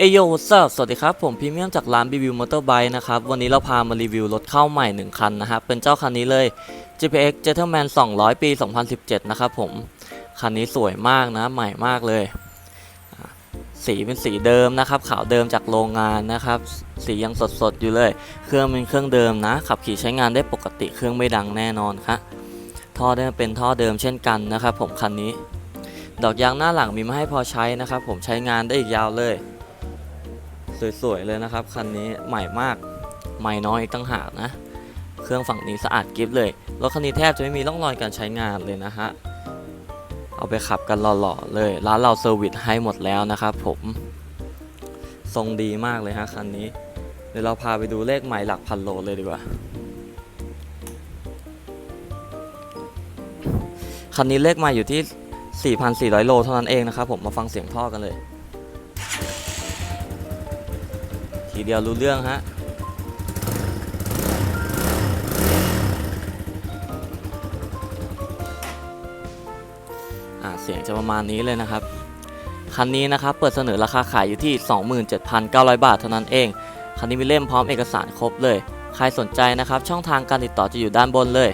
เอโยวัสสวัสดีครับ ผมพรีเมียมจากร้านรีวิวมอเตอร์ไบค์นะครับ วันนี้เราพามารีวิวรถเข้าใหม่ 1 คันนะครับ เป็นเจ้าคันนี้เลย GPX Gentleman 200 ปี 2017 นะครับผม คันนี้สวยมากนะ ใหม่มากเลย สีเป็นสีเดิมนะครับ ขาวเดิมจากโรงงานนะครับ สียังสดๆ อยู่เลย เครื่องเป็นเครื่องเดิมนะ ขับขี่ใช้งานได้ปกติ เครื่องไม่ดังแน่นอนครับท่อได้เป็นท่อเดิมเช่นกันนะครับ ผมคันนี้ ดอกยางหน้าหลังมีมาให้พอใช้นะครับ ผมใช้งานได้อีกยาวเลย สวยๆเลยนะครับ คันนี้ใหม่มากใหม่น้อยอีกตั้งหากนะ เครื่องฝั่งนี้สะอาดกริฟเลยรถคันนี้แทบจะไม่มีร่องรอยการใช้งานเลยนะฮะเอาไปขับกันหล่อๆเลย ร้านเราเซอร์วิสให้หมดแล้วนะครับผมทรงดีมากเลยฮะคันนี้ เดี๋ยวเราพาไปดูเลขใหม่หลักพันโลเลยดีกว่าคันนี้เลขใหม่อยู่ที่ 4,400 โลเท่านั้นเองนะครับผมมาฟังเสียงท่อกันเลย ทีเดียวรู้เรื่องฮะเสียงจะประมาณนี้เลยนะครับ คันนี้นะครับเปิดเสนอราคาขายอยู่ที่ 27,900 บาทเท่านั้นเอง คันนี้มีเล่มพร้อมเอกสารครบเลย ใครสนใจนะครับ ช่องทางการติดต่อจะอยู่ด้านบนเลย